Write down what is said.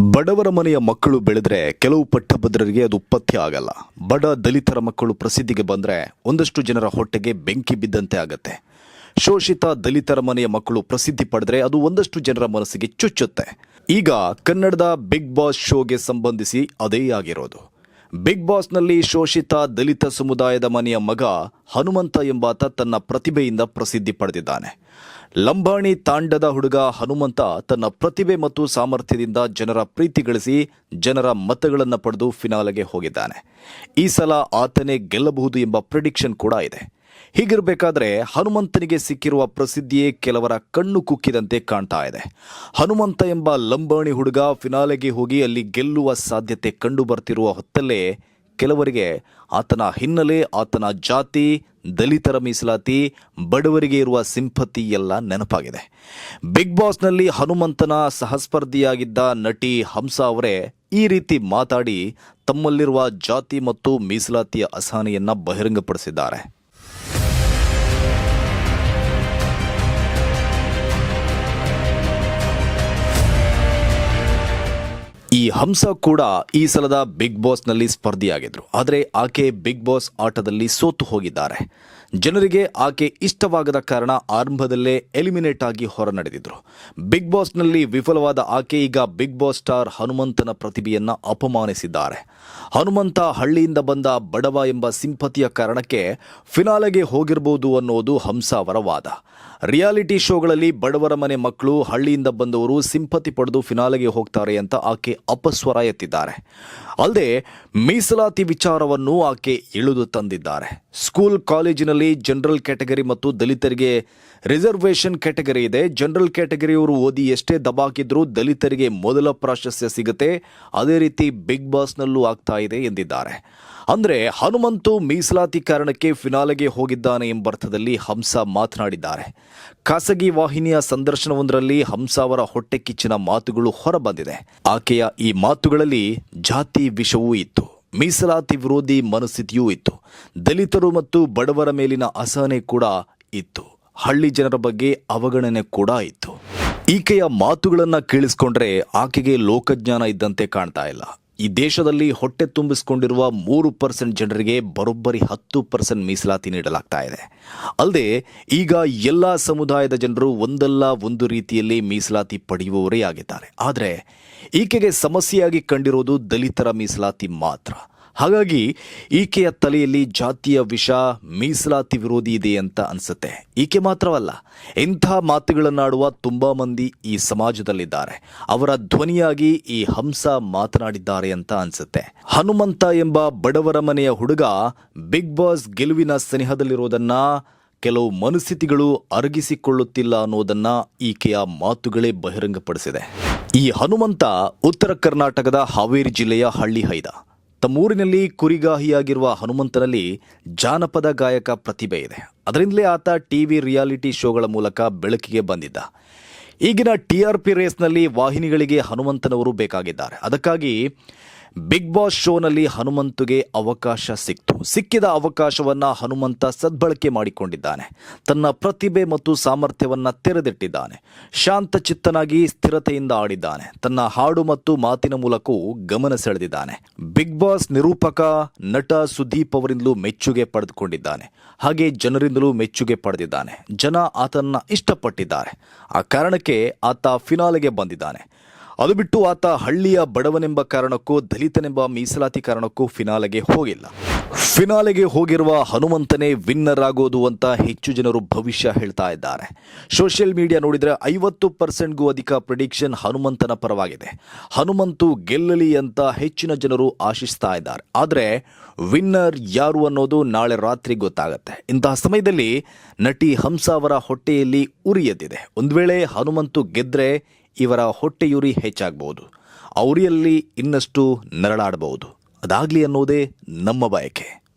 ಬಡವರ ಮನೆಯ ಮಕ್ಕಳು ಬೆಳೆದ್ರೆ ಕೆಲವು ಪಟ್ಟಭದ್ರರಿಗೆ ಅದು ಪಥ್ಯ ಆಗಲ್ಲ. ಬಡ ದಲಿತರ ಮಕ್ಕಳು ಪ್ರಸಿದ್ಧಿಗೆ ಬಂದರೆ ಒಂದಷ್ಟು ಜನರ ಹೊಟ್ಟೆಗೆ ಬೆಂಕಿ ಬಿದ್ದಂತೆ ಆಗತ್ತೆ. ಶೋಷಿತ ದಲಿತರ ಮನೆಯ ಮಕ್ಕಳು ಪ್ರಸಿದ್ಧಿ ಪಡೆದ್ರೆ ಅದು ಒಂದಷ್ಟು ಜನರ ಮನಸ್ಸಿಗೆ ಚುಚ್ಚುತ್ತೆ. ಈಗ ಕನ್ನಡದ ಬಿಗ್ ಬಾಸ್ ಶೋಗೆ ಸಂಬಂಧಿಸಿ ಅದೇ ಆಗಿರೋದು. ಬಿಗ್ ಬಾಸ್ನಲ್ಲಿ ಶೋಷಿತ ದಲಿತ ಸಮುದಾಯದ ಮನೆಯ ಮಗ ಹನುಮಂತ ಎಂಬಾತ ತನ್ನ ಪ್ರತಿಭೆಯಿಂದ ಪ್ರಸಿದ್ಧಿ ಪಡೆದಿದ್ದಾನೆ. ಲಂಬಾಣಿ ತಾಂಡದ ಹುಡುಗ ಹನುಮಂತ ತನ್ನ ಪ್ರತಿಭೆ ಮತ್ತು ಸಾಮರ್ಥ್ಯದಿಂದ ಜನರ ಪ್ರೀತಿ ಗಳಿಸಿ ಜನರ ಮತಗಳನ್ನು ಪಡೆದು ಫಿನಾಲೆಗೆ ಹೋಗಿದ್ದಾನೆ. ಈ ಸಲ ಆತನೇ ಗೆಲ್ಲಬಹುದು ಎಂಬ ಪ್ರಿಡಿಕ್ಷನ್ ಕೂಡ ಇದೆ. ಹೀಗಿರಬೇಕಾದ್ರೆ ಹನುಮಂತನಿಗೆ ಸಿಕ್ಕಿರುವ ಪ್ರಸಿದ್ಧಿಯೇ ಕೆಲವರ ಕಣ್ಣು ಕುಕ್ಕಿದಂತೆ ಕಾಣ್ತಾ ಇದೆ. ಹನುಮಂತ ಎಂಬ ಲಂಬಾಣಿ ಹುಡುಗ ಫಿನಾಲೆಗೆ ಹೋಗಿ ಅಲ್ಲಿ ಗೆಲ್ಲುವ ಸಾಧ್ಯತೆ ಕಂಡು ಬರ್ತಿರುವ ಹೊತ್ತಲ್ಲೇ ಕೆಲವರಿಗೆ ಆತನ ಹಿನ್ನೆಲೆ, ಆತನ ಜಾತಿ, ದಲಿತರ ಮೀಸಲಾತಿ, ಬಡವರಿಗೆ ಇರುವ ಸಿಂಪತಿ ಎಲ್ಲ ನೆನಪಾಗಿದೆ. ಬಿಗ್ ಬಾಸ್ನಲ್ಲಿ ಹನುಮಂತನ ಸಹಸ್ಪರ್ಧಿಯಾಗಿದ್ದ ನಟಿ ಹಂಸ ಅವರೇ ಈ ರೀತಿ ಮಾತಾಡಿ ತಮ್ಮಲ್ಲಿರುವ ಜಾತಿ ಮತ್ತು ಮೀಸಲಾತಿಯ ಅಸಹನೆಯನ್ನು ಬಹಿರಂಗಪಡಿಸಿದ್ದಾರೆ. ಈ ಹಂಸ ಕೂಡ ಈ ಸಲದ ಬಿಗ್ ಬಾಸ್ನಲ್ಲಿ ಸ್ಪರ್ಧಿಯಾಗಿದ್ರು. ಆದರೆ ಆಕೆ ಬಿಗ್ ಬಾಸ್ ಆಟದಲ್ಲಿ ಸೋತು ಹೋಗಿದ್ದಾರೆ. ಜನರಿಗೆ ಆಕೆ ಇಷ್ಟವಾಗದ ಕಾರಣ ಆರಂಭದಲ್ಲೇ ಎಲಿಮಿನೇಟ್ ಆಗಿ ಹೊರ ನಡೆದಿದ್ರು ಬಿಗ್ ಬಾಸ್ನಲ್ಲಿ ವಿಫಲವಾದ ಆಕೆ ಈಗ ಬಿಗ್ ಬಾಸ್ ಸ್ಟಾರ್ ಹನುಮಂತನ ಪ್ರತಿಭೆಯನ್ನು ಅಪಮಾನಿಸಿದ್ದಾರೆ. ಹನುಮಂತ ಹಳ್ಳಿಯಿಂದ ಬಂದ ಬಡವ ಎಂಬ ಸಿಂಪತಿಯ ಕಾರಣಕ್ಕೆ ಫಿನಾಲೆಗೆ ಹೋಗಿರಬಹುದು ಅನ್ನೋದು ಹಂಸ ಅವರ ವಾದ. ರಿಯಾಲಿಟಿ ಶೋಗಳಲ್ಲಿ ಬಡವರ ಮನೆ ಮಕ್ಕಳು ಹಳ್ಳಿಯಿಂದ ಬಂದವರು ಸಿಂಪತಿ ಪಡೆದು ಫಿನಾಲೆಗೆ ಹೋಗ್ತಾರೆ ಅಂತ ಆಕೆ ಅಪಸ್ವರ ಎತ್ತಿದ್ದಾರೆ. ಅಲ್ಲದೆ ಮೀಸಲಾತಿ ವಿಚಾರವನ್ನು ಆಕೆ ಇಳಿದು ತಂದಿದ್ದಾರೆ. ಸ್ಕೂಲ್, ಕಾಲೇಜಿನಲ್ಲಿ ಜನರಲ್ ಕ್ಯಾಟಗರಿ ಮತ್ತು ದಲಿತರಿಗೆ ರಿಸರ್ವೇಷನ್ ಕ್ಯಾಟಗರಿ ಇದೆ. ಜನರಲ್ ಕ್ಯಾಟಗರಿಯವರು ಓದಿ ಎಷ್ಟೇ ದಬಾಕಿದ್ರೂ ದಲಿತರಿಗೆ ಮೊದಲ ಪ್ರಾಶಸ್ತ್ಯ ಸಿಗುತ್ತೆ. ಅದೇ ರೀತಿ ಬಿಗ್ ಬಾಸ್ನಲ್ಲೂ ಆಗ್ತಾ ಇದೆ ಎಂದಿದ್ದಾರೆ. ಅಂದ್ರೆ ಹನುಮಂತು ಮೀಸಲಾತಿ ಕಾರಣಕ್ಕೆ ಫಿನಾಲೆಗೆ ಹೋಗಿದ್ದಾನೆ ಎಂಬರ್ಥದಲ್ಲಿ ಹಂಸ ಮಾತನಾಡಿದ್ದಾರೆ. ಖಾಸಗಿ ವಾಹಿನಿಯ ಸಂದರ್ಶನವೊಂದರಲ್ಲಿ ಹಂಸ ಅವರ ಹೊಟ್ಟೆ ಕಿಚ್ಚಿನ ಮಾತುಗಳು ಹೊರಬಂದಿದೆ. ಆಕೆಯ ಈ ಮಾತುಗಳಲ್ಲಿ ಜಾತಿ ವಿಷವೂ ಇತ್ತು, ಮೀಸಲಾತಿ ವಿರೋಧಿ ಮನಸ್ಥಿತಿಯೂ ಇತ್ತು. ದಲಿತರು ಮತ್ತು ಬಡವರ ಮೇಲಿನ ಅಸಹನೆ ಕೂಡ ಇತ್ತು. ಹಳ್ಳಿ ಜನರ ಬಗ್ಗೆ ಅವಗಣನೆ ಕೂಡ ಇತ್ತು. ಈಕೆಯ ಮಾತುಗಳನ್ನು ಕೇಳಿಸ್ಕೊಂಡ್ರೆ ಆಕೆಗೆ ಲೋಕಜ್ಞಾನ ಇದ್ದಂತೆ ಕಾಣ್ತಾ ಇಲ್ಲ. ಈ ದೇಶದಲ್ಲಿ ಹೊಟ್ಟೆ ತುಂಬಿಸಿಕೊಂಡಿರುವ ಮೂರು ಪರ್ಸೆಂಟ್ ಜನರಿಗೆ ಬರೋಬ್ಬರಿ ಹತ್ತು ಪರ್ಸೆಂಟ್ ಮೀಸಲಾತಿ ನೀಡಲಾಗ್ತಾ ಇದೆ. ಅಲ್ಲದೆ, ಈಗ ಎಲ್ಲ ಸಮುದಾಯದ ಜನರು ಒಂದಲ್ಲ ಒಂದು ರೀತಿಯಲ್ಲಿ ಮೀಸಲಾತಿ ಪಡೆಯುವವರೇ ಆಗಿದ್ದಾರೆ. ಆದರೆ, ಈಕೆಗೆ ಸಮಸ್ಯೆಯಾಗಿ ಕಂಡಿರೋದು ದಲಿತರ ಮೀಸಲಾತಿ ಮಾತ್ರ. ಹಾಗಾಗಿ ಈಕೆಯ ತಲೆಯಲ್ಲಿ ಜಾತಿಯ ವಿಷ, ಮೀಸಲಾತಿ ವಿರೋಧಿ ಇದೆ ಅಂತ ಅನಿಸುತ್ತೆ. ಈಕೆ ಮಾತ್ರವಲ್ಲ, ಇಂಥ ಮಾತುಗಳನ್ನಾಡುವ ತುಂಬಾ ಮಂದಿ ಈ ಸಮಾಜದಲ್ಲಿದ್ದಾರೆ. ಅವರ ಧ್ವನಿಯಾಗಿ ಈ ಹಂಸ ಮಾತನಾಡಿದ್ದಾರೆ ಅಂತ ಅನಿಸುತ್ತೆ. ಹನುಮಂತ ಎಂಬ ಬಡವರ ಮನೆಯ ಹುಡುಗ ಬಿಗ್ ಬಾಸ್ ಗೆಲುವಿನ ಸನಿಹದಲ್ಲಿರೋದನ್ನ ಕೆಲವು ಮನಸ್ಥಿತಿಗಳು ಅರಗಿಸಿಕೊಳ್ಳುತ್ತಿಲ್ಲ ಅನ್ನೋದನ್ನ ಈಕೆಯ ಮಾತುಗಳೇ ಬಹಿರಂಗಪಡಿಸಿದೆ. ಈ ಹನುಮಂತ ಉತ್ತರ ಕರ್ನಾಟಕದ ಹಾವೇರಿ ಜಿಲ್ಲೆಯ ಹಳ್ಳಿ ಹೈದ. ತಮ್ಮೂರಿನಲ್ಲಿ ಕುರಿಗಾಹಿಯಾಗಿರುವ ಹನುಮಂತನಲ್ಲಿ ಜಾನಪದ ಗಾಯಕ ಪ್ರತಿಭೆ ಇದೆ. ಅದರಿಂದಲೇ ಆತ ಟಿವಿ ರಿಯಾಲಿಟಿ ಶೋಗಳ ಮೂಲಕ ಬೆಳಕಿಗೆ ಬಂದಿದ್ದ. ಈಗಿನ ಟಿ ಆರ್ ಪಿ ರೇಸ್ನಲ್ಲಿ ವಾಹಿನಿಗಳಿಗೆ ಹನುಮಂತನವರು ಬೇಕಾಗಿದ್ದಾರೆ. ಅದಕ್ಕಾಗಿ ಬಿಗ್ ಬಾಸ್ ಶೋನಲ್ಲಿ ಹನುಮಂತುಗೆ ಅವಕಾಶ ಸಿಕ್ತು. ಸಿಕ್ಕಿದ ಅವಕಾಶವನ್ನ ಹನುಮಂತ ಸದ್ಬಳಕೆ ಮಾಡಿಕೊಂಡಿದ್ದಾನೆ. ತನ್ನ ಪ್ರತಿಭೆ ಮತ್ತು ಸಾಮರ್ಥ್ಯವನ್ನ ತೆರೆದಿಟ್ಟಿದ್ದಾನೆ. ಶಾಂತ ಚಿತ್ತನಾಗಿ ಸ್ಥಿರತೆಯಿಂದ ಆಡಿದ್ದಾನೆ. ತನ್ನ ಹಾಡು ಮತ್ತು ಮಾತಿನ ಮೂಲಕವೂ ಗಮನ ಸೆಳೆದಿದ್ದಾನೆ. ಬಿಗ್ ಬಾಸ್ ನಿರೂಪಕ ನಟ ಸುದೀಪ್ ಅವರಿಂದಲೂ ಮೆಚ್ಚುಗೆ ಪಡೆದುಕೊಂಡಿದ್ದಾನೆ. ಹಾಗೆ ಜನರಿಂದಲೂ ಮೆಚ್ಚುಗೆ ಪಡೆದಿದ್ದಾನೆ. ಜನ ಆತನ ಇಷ್ಟಪಟ್ಟಿದ್ದಾರೆ. ಆ ಕಾರಣಕ್ಕೆ ಆತ ಫಿನಾಲೆಗೆ ಬಂದಿದ್ದಾನೆ. ಅದು ಬಿಟ್ಟು ಆತ ಹಳ್ಳಿಯ ಬಡವನೆಂಬ ಕಾರಣಕ್ಕೂ ದಲಿತನೆಂಬ ಮೀಸಲಾತಿ ಕಾರಣಕ್ಕೂ ಫಿನಾಲೆಗೆ ಹೋಗಿಲ್ಲ. ಫಿನಾಲೆಗೆ ಹೋಗಿರುವ ಹನುಮಂತನೇ ವಿನ್ನರ್ ಆಗೋದು ಅಂತ ಹೆಚ್ಚು ಜನರು ಭವಿಷ್ಯ ಹೇಳ್ತಾ ಇದ್ದಾರೆ. ಸೋಷಿಯಲ್ ಮೀಡಿಯಾ ನೋಡಿದರೆ ಐವತ್ತು ಪರ್ಸೆಂಟ್ಗೂ ಅಧಿಕ ಪ್ರಿಡಿಕ್ಷನ್ ಹನುಮಂತನ ಪರವಾಗಿದೆ. ಹನುಮಂತು ಗೆಲ್ಲಲಿ ಅಂತ ಹೆಚ್ಚಿನ ಜನರು ಆಶಿಸ್ತಾ ಇದ್ದಾರೆ. ಆದರೆ ವಿನ್ನರ್ ಯಾರು ಅನ್ನೋದು ನಾಳೆ ರಾತ್ರಿ ಗೊತ್ತಾಗುತ್ತೆ. ಇಂತಹ ಸಮಯದಲ್ಲಿ ನಟಿ ಹಂಸ ಅವರ ಹೊಟ್ಟೆಯಲ್ಲಿ ಉರಿಯದಿದೆ ಒಂದು ವೇಳೆ ಹನುಮಂತು ಗೆದ್ರೆ ಇವರ ಹೊಟ್ಟೆಯುರಿ ಹೆಚ್ಚಾಗಬಹುದು. ಅವರಿಯಲ್ಲಿ ಇನ್ನಷ್ಟು ನರಳಾಡಬಹುದು. ಅದಾಗ್ಲಿ ಅನ್ನೋದೇ ನಮ್ಮ ಬಯಕೆ.